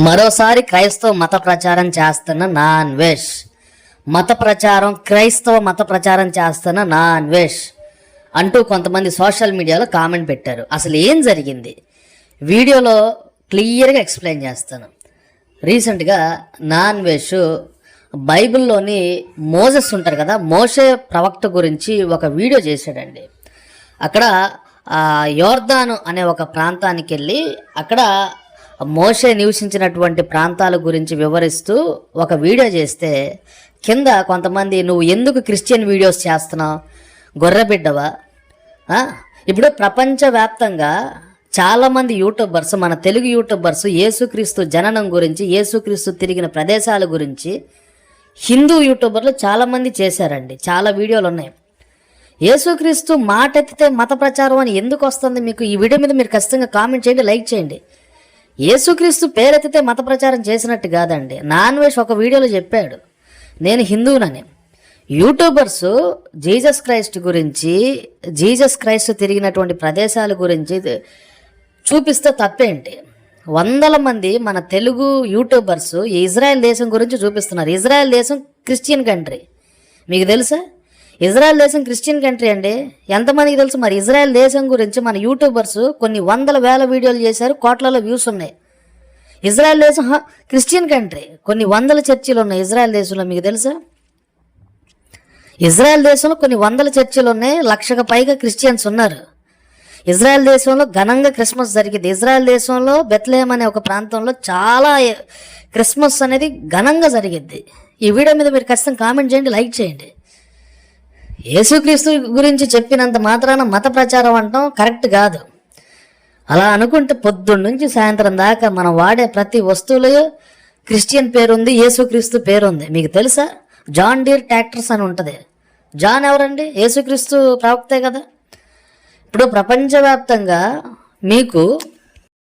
మరోసారి క్రైస్తవ మత ప్రచారం చేస్తున్న నాన్ వెష్ మత ప్రచారం క్రైస్తవ మత ప్రచారం చేస్తున్న నాన్ వెష్ అంటూ కొంతమంది సోషల్ మీడియాలో కామెంట్ పెట్టారు. అసలు ఏం జరిగింది? వీడియోలో క్లియర్గా ఎక్స్ప్లెయిన్ చేస్తాను. రీసెంట్గా నాన్ వెష్ బైబిల్లోని మోజెస్ ఉంటారు కదా మోషే ప్రవక్త గురించి ఒక వీడియో చేశాడండి. అక్కడ యోర్దాను అనే ఒక ప్రాంతానికి వెళ్ళి అక్కడ మోషే నివసించినటువంటి ప్రాంతాల గురించి వివరిస్తూ ఒక వీడియో చేస్తే కింద కొంతమంది నువ్వు ఎందుకు క్రిస్టియన్ వీడియోస్ చేస్తున్నావు? గొర్రెబిడ్డవా ఇప్పుడు ప్రపంచవ్యాప్తంగా చాలామంది యూట్యూబర్స్ మన తెలుగు యూట్యూబర్స్ యేసుక్రీస్తు జననం గురించి యేసుక్రీస్తు తిరిగిన ప్రదేశాల గురించి హిందూ యూట్యూబర్లు చాలామంది చేశారండి. చాలా వీడియోలు ఉన్నాయి. యేసుక్రీస్తు మాట ఎత్తితే మత ప్రచారం అని ఎందుకు వస్తుంది? మీకు ఈ వీడియో మీద మీరు ఖచ్చితంగా కామెంట్ చేయండి లైక్ చేయండి. యేసుక్రీస్తు పేరెత్తితే మత ప్రచారం చేసినట్టు కాదండి. నాన్ వెజ్ ఒక వీడియోలో చెప్పాడు. నేను హిందువునని. యూట్యూబర్స్ జీసస్ క్రైస్ట్ గురించి జీసస్ క్రైస్ట్ తిరిగినటువంటి ప్రదేశాల గురించి చూపిస్తే తప్పేంటి? వందల మంది మన తెలుగు యూట్యూబర్స్ ఇజ్రాయెల్ దేశం గురించి చూపిస్తున్నారు. ఇజ్రాయెల్ దేశం క్రిస్టియన్ కంట్రీ. మీకు తెలుసా? ఇజ్రాయెల్ దేశం క్రిస్టియన్ కంట్రీ అండి. ఎంతమందికి తెలుసు మరి? ఇజ్రాయెల్ దేశం గురించి మన యూట్యూబర్స్ కొన్ని వందల వేల వీడియోలు చేశారు కోట్లలో వ్యూస్ ఉన్నాయి. ఇజ్రాయెల్ దేశం హ, క్రిస్టియన్ కంట్రీ. కొన్ని వందల చర్చిలు ఉన్నాయి ఇజ్రాయెల్ దేశంలో మీకు తెలుసా? ఇజ్రాయెల్ దేశంలో కొన్ని వందల చర్చిలు ఉన్నాయి లక్షకు పైగా క్రిస్టియన్స్ ఉన్నారు. ఇజ్రాయెల్ దేశంలో ఘనంగా క్రిస్మస్ జరిగింది. ఇజ్రాయెల్ దేశంలో బెత్లహేమ్ అనే ఒక ప్రాంతంలో చాలా క్రిస్మస్ అనేది ఘనంగా జరిగిద్ది ఈ వీడియో మీద మీరు ఖచ్చితంగా కామెంట్ చేయండి లైక్ చేయండి. యేసుక్రీస్తు గురించి చెప్పినంత మాత్రాన మత ప్రచారం అంటాం కరెక్ట్ కాదు. అలా అనుకుంటే పొద్దున్న నుంచి సాయంత్రం దాకా మనం వాడే ప్రతి వస్తువులో క్రిస్టియన్ పేరుంది యేసుక్రీస్తు పేరుంది. మీకు తెలుసా? జాన్ డీర్ ట్రాక్టర్స్ అని ఉంటుంది. జాన్ ఎవరండి? యేసుక్రీస్తు ప్రవక్తే కదా. ఇప్పుడు ప్రపంచవ్యాప్తంగా మీకు